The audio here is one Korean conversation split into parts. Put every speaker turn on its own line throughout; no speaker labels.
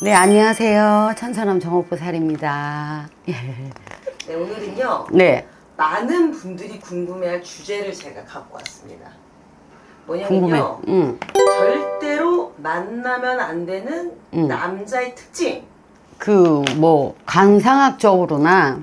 네, 안녕하세요. 천사남 정옥보살입니다. 예.
네, 오늘은요.
네,
많은 분들이 궁금해할 주제를 제가 갖고 왔습니다.
궁금해.
뭐냐면요.
응.
절대로 만나면 안 되는
음.
남자의 특징.
그, 뭐, 관상학적으로나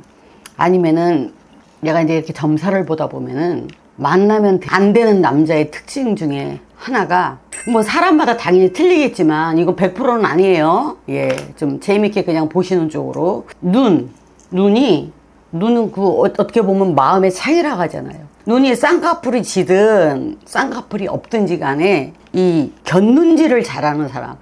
아니면은 내가 이제 이렇게 점사를 보다 보면은 만나면 안 되는 남자의 특징 중에 하나가 뭐 사람마다 당연히 틀리겠지만 이건 100%는 아니에요. 예, 좀 재밌게 그냥 보시는 쪽으로. 눈, 눈이 눈은 그 어- 어떻게 보면 마음의 차이라고 하잖아요. 눈이 쌍꺼풀이 지든 쌍꺼풀이 없든지 간에 이 곁눈질을 잘하는 사람.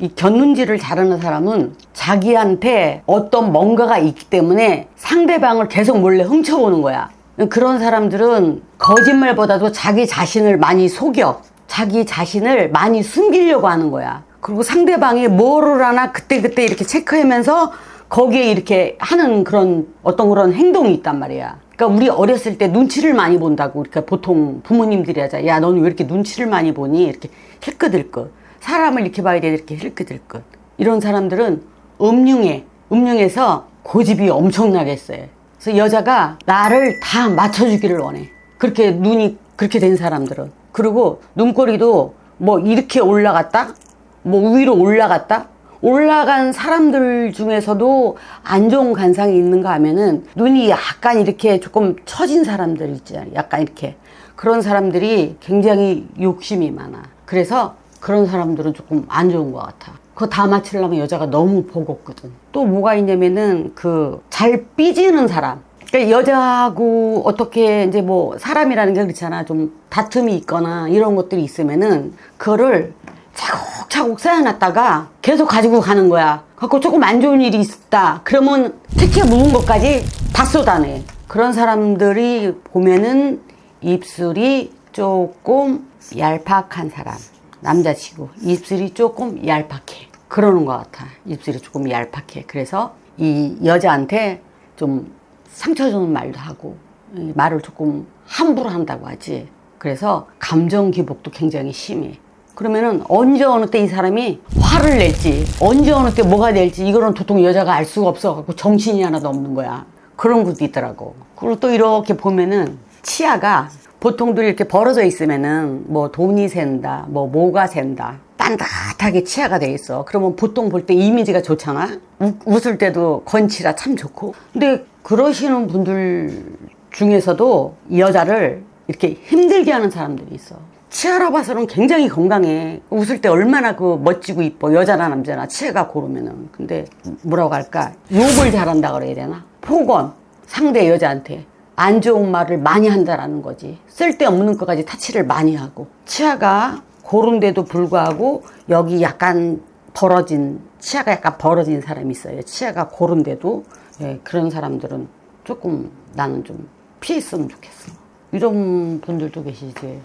이 곁눈질을 잘하는 사람은 자기한테 어떤 뭔가가 있기 때문에 상대방을 계속 몰래 훔쳐보는 거야. 그런 사람들은 거짓말보다도 자기 자신을 많이 속여. 자기 자신을 많이 숨기려고 하는 거야. 그리고 상대방이 뭐를 하나 그때그때 이렇게 체크하면서 거기에 이렇게 하는 그런 어떤 그런 행동이 있단 말이야. 그러니까 우리 어렸을 때 눈치를 많이 본다고 그러니까 보통 부모님들이 하자. 야, 너는 왜 이렇게 눈치를 많이 보니? 이렇게 힐끗힐끗. 사람을 이렇게 봐야 돼. 이렇게 힐끗힐끗. 이런 사람들은 음흉해. 음흉해서 고집이 엄청나게 세. 그래서 여자가 나를 다 맞춰주기를 원해. 그렇게 눈이 그렇게 된 사람들은. 그리고 눈꼬리도 뭐 이렇게 올라갔다? 뭐 위로 올라갔다? 올라간 사람들 중에서도 안 좋은 관상이 있는가 하면은 눈이 약간 이렇게 조금 처진 사람들 있잖아요. 약간 이렇게. 그런 사람들이 굉장히 욕심이 많아. 그래서 그런 사람들은 조금 안 좋은 것 같아. 그거 다 맞추려면 여자가 너무 버겁거든. 또 뭐가 있냐면은 그 잘 삐지는 사람. 그러니까 여자하고 어떻게 이제 뭐 사람이라는 게 그렇잖아. 좀 다툼이 있거나 이런 것들이 있으면은 그거를 차곡차곡 쌓아놨다가 계속 가지고 가는 거야. 갖고 조금 안 좋은 일이 있다. 그러면 특히 묵은 것까지 다 쏟아내. 그런 사람들이 보면은 입술이 조금 얄팍한 사람. 남자치고 입술이 조금 얄팍해. 그러는 것 같아. 입술이 조금 얄팍해. 그래서 이 여자한테 좀 상처 주는 말도 하고 이 말을 조금 함부로 한다고 하지. 그래서 감정 기복도 굉장히 심해. 그러면은 언제 어느 때 이 사람이 화를 낼지 언제 어느 때 뭐가 될지 이거는 도통 여자가 알 수가 없어 갖고 정신이 하나도 없는 거야. 그런 것도 있더라고. 그리고 또 이렇게 보면은 치아가 보통들 이렇게 벌어져 있으면은 뭐 돈이 샌다, 뭐 뭐가 샌다. 빤듯하게 치아가 돼 있어. 그러면 보통 볼 때 이미지가 좋잖아. 우- 웃을 때도 건치라 참 좋고. 근데 그러시는 분들 중에서도 이 여자를 이렇게 힘들게 하는 사람들이 있어. 치아라 봐서는 굉장히 건강해. 웃을 때 얼마나 그 멋지고 이뻐. 여자나 남자나 치아가 고르면은. 근데 뭐라고 할까? 욕을 잘한다 그래야 되나? 폭언. 상대 여자한테. 안 좋은 말을 많이 한다라는 거지. 쓸데없는 것까지 타치를 많이 하고. 치아가 고른데도 불구하고 여기 약간 벌어진, 치아가 약간 벌어진 사람이 있어요. 치아가 고른데도. 예, 그런 사람들은 조금 나는 좀 피했으면 좋겠어. 이런 분들도 계시지.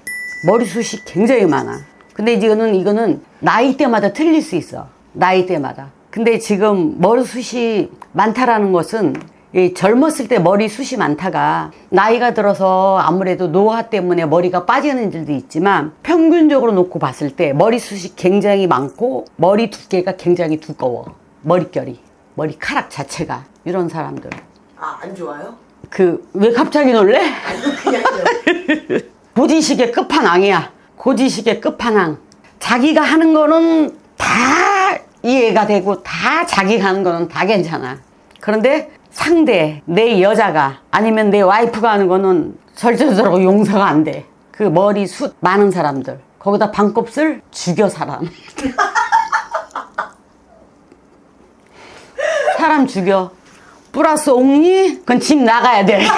머리숱이 굉장히 많아. 근데 이거는, 이거는 나이대마다 틀릴 수 있어. 나이대마다. 근데 지금 머리숱이 많다라는 것은 이 젊었을 때 머리 숱이 많다가 나이가 들어서 아무래도 노화 때문에 머리가 빠지는 일도 있지만 평균적으로 놓고 봤을 때 머리 숱이 굉장히 많고 머리 두께가 굉장히 두꺼워. 머릿결이. 머리카락 자체가. 이런 사람들.
아, 안 좋아요?
그, 왜 갑자기 놀래?
아니, 그냥요.
고지식의 끝판왕이야. 고지식의 끝판왕. 자기가 하는 거는 다 이해가 되고 다 자기가 하는 거는 다 괜찮아. 그런데 상대, 내 여자가 아니면 내 와이프가 하는 거는 절대적으로 용서가 안 돼. 그 머리 숱 많은 사람들. 거기다 반곱슬 죽여 사람. 사람 죽여. 플러스 옥니? 그건 집 나가야 돼.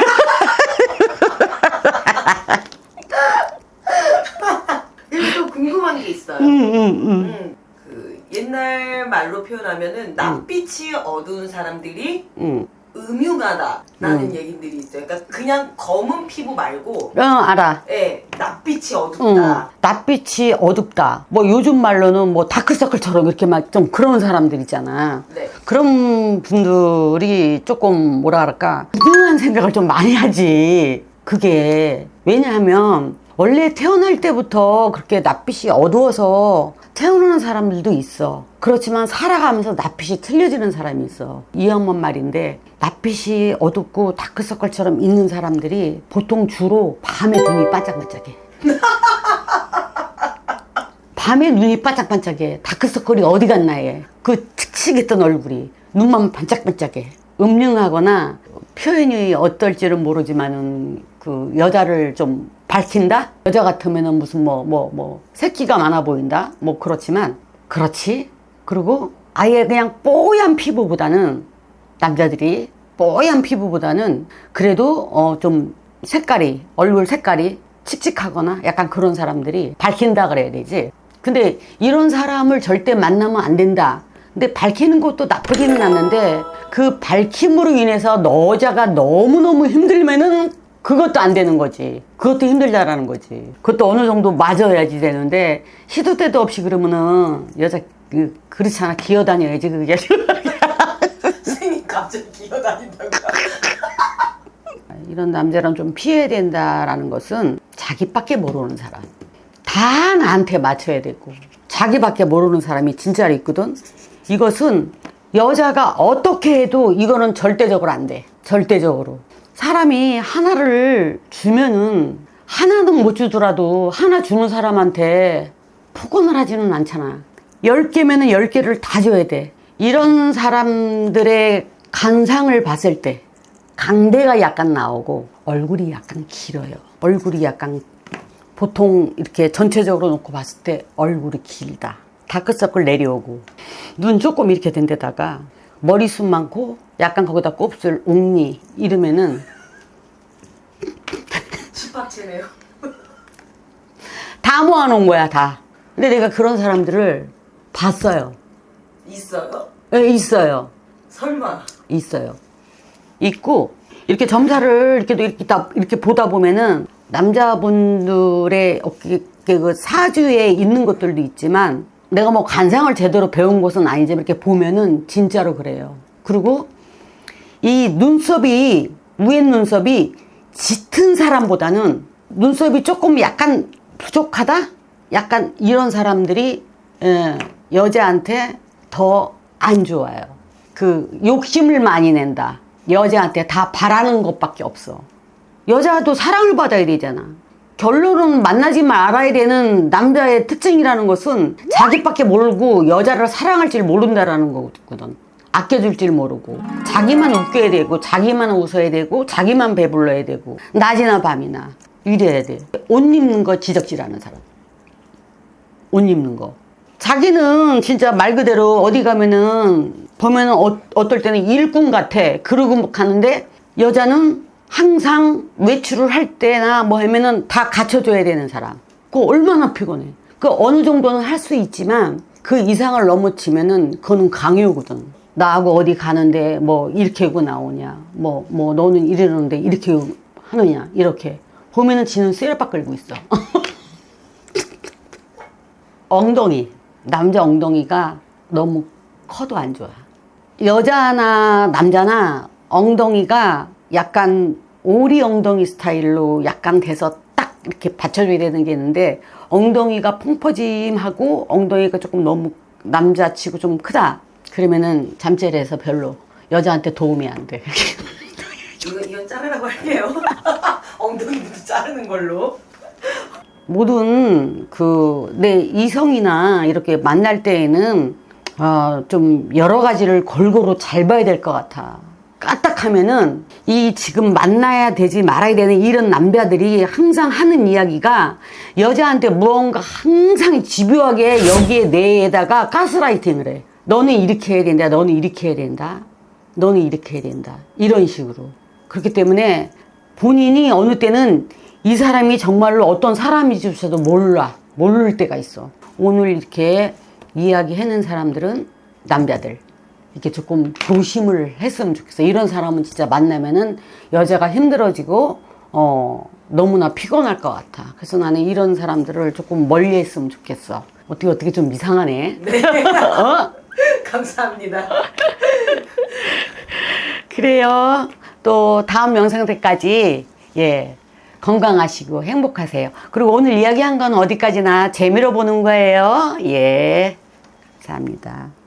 그리고 또 궁금한 게 있어요.
응, 응, 응.
음, 그 옛날 말로 표현하면은 낯빛이 어두운 사람들이
응.
음흉하다 라는 얘기들이 있어요. 그러니까 그냥 검은 피부 말고,
응, 알아.
예, 낯빛이
응.
어둡다.
낯빛이 어둡다. 뭐 요즘 말로는 뭐 다크서클처럼 이렇게 막 좀 그런 사람들 있잖아.
네.
그런 분들이 조금 뭐라 그럴까 이상한 생각을 좀 많이 하지. 그게 왜냐하면 원래 태어날 때부터 그렇게 낯빛이 어두워서 태어나는 사람들도 있어. 그렇지만 살아가면서 낯빛이 틀려지는 사람이 있어. 이 양반 말인데 낯빛이 어둡고 다크서클처럼 있는 사람들이 보통 주로 밤에 눈이 반짝반짝해. 밤에 눈이 반짝반짝해. 다크서클이 어디 갔나 해. 그 칙칙했던 얼굴이 눈만 반짝반짝해. 음흉하거나 표현이 어떨지는 모르지만은 그 여자를 좀 밝힌다? 여자 같으면은 무슨 뭐, 뭐, 뭐, 새끼가 많아 보인다? 뭐 그렇지만, 그렇지? 그리고 아예 그냥 뽀얀 피부보다는 남자들이 뽀얀 피부보다는 그래도 어 좀 색깔이, 얼굴 색깔이 칙칙하거나 약간 그런 사람들이 밝힌다 그래야 되지. 근데 이런 사람을 절대 만나면 안 된다. 근데 밝히는 것도 나쁘지는 않는데 그 밝힘으로 인해서 여자가 너무너무 힘들면은 그것도 안 되는 거지. 그것도 힘들다라는 거지. 그것도 어느 정도 맞아야지 되는데 시도 때도 없이 그러면은 여자 그 그렇잖아 기어다녀야지 그게.
선생님 갑자기 기어다닌다고.
이런 남자랑 좀 피해야 된다라는 것은 자기밖에 모르는 사람. 다 나한테 맞춰야 되고 자기밖에 모르는 사람이 진짜로 있거든. 이것은 여자가 어떻게 해도 이거는 절대적으로 안 돼. 절대적으로. 사람이 하나를 주면은 하나는 못 주더라도 하나 주는 사람한테 포근을 하지는 않잖아. 열 개면은 열 개를 다 줘야 돼. 이런 사람들의 간상을 봤을 때 강대가 약간 나오고 얼굴이 약간 길어요. 얼굴이 약간 보통 이렇게 전체적으로 놓고 봤을 때 얼굴이 길다. 다크서클 내려오고 눈 조금 이렇게 된 데다가 머리숱 많고 약간 거기다 곱슬 옥니 이러면은
집합체네요.
다 모아놓은 거야 다. 근데 내가 그런 사람들을 봤어요.
있어요?
예, 있어요.
설마.
있어요. 있고 이렇게 점사를 이렇게 이렇게 다 이렇게 보다 보면은 남자분들의 어깨 그 사주에 있는 것들도 있지만 내가 뭐 관상을 제대로 배운 것은 아니지만 이렇게 보면은 진짜로 그래요. 그리고 이 눈썹이 위에 눈썹이 짙은 사람보다는 눈썹이 조금 약간 부족하다? 약간 이런 사람들이 예, 여자한테 더 안 좋아요. 그 욕심을 많이 낸다. 여자한테 다 바라는 것밖에 없어. 여자도 사랑을 받아야 되잖아. 결론은 만나지 말아야 되는 남자의 특징이라는 것은 자기밖에 모르고 여자를 사랑할 줄 모른다라는 거거든. 아껴줄 줄 모르고 자기만 웃겨야 되고 자기만 웃어야 되고 자기만 배불러야 되고 낮이나 밤이나 이래야 돼. 옷 입는 거 지적질하는 사람. 옷 입는 거. 자기는 진짜 말 그대로 어디 가면은 보면은 어, 어떨 때는 일꾼 같아. 그러고 가는데 여자는 항상 외출을 할 때나 뭐 하면은 다 갖춰줘야 되는 사람. 그 얼마나 피곤해. 그 어느 정도는 할 수 있지만 그 이상을 넘어치면은 그거는 강요거든. 나하고 어디 가는데 뭐 이렇게 하고 나오냐. 뭐, 뭐 너는 이러는데 이렇게 하느냐. 이렇게. 보면은 지는 쇠일박 끌고 있어. 엉덩이. 남자 엉덩이가 너무 커도 안 좋아. 여자나 남자나 엉덩이가 약간 오리 엉덩이 스타일로 약간 돼서 딱 이렇게 받쳐줘야 되는 게 있는데 엉덩이가 퐁퍼짐하고 엉덩이가 조금 너무 남자치고 좀 크다. 그러면은 잠재래서 별로 여자한테 도움이 안 돼.
이거 이건 자르라고 할게요. 엉덩이부터 자르는 걸로.
모든 그 내 이성이나 이렇게 만날 때에는 어, 좀 여러 가지를 골고루 잘 봐야 될 것 같아. 까딱하면은 이 지금 만나야 되지 말아야 되는 이런 남자들이 항상 하는 이야기가 여자한테 무언가 항상 집요하게 여기에 내에다가 가스라이팅을 해. 너는 이렇게 해야 된다. 너는 이렇게 해야 된다. 너는 이렇게 해야 된다. 이런 식으로. 그렇기 때문에 본인이 어느 때는 이 사람이 정말로 어떤 사람인지조차도 몰라. 모를 때가 있어. 오늘 이렇게 이야기하는 사람들은 남자들. 이렇게 조금 조심을 했으면 좋겠어. 이런 사람은 진짜 만나면은 여자가 힘들어지고, 어, 너무나 피곤할 것 같아. 그래서 나는 이런 사람들을 조금 멀리 했으면 좋겠어. 어떻게, 어떻게 좀 이상하네.
네.
어?
감사합니다.
그래요. 또 다음 영상 때까지 예 건강하시고 행복하세요. 그리고 오늘 이야기한 건 어디까지나 재미로 보는 거예요. 예. 감사합니다.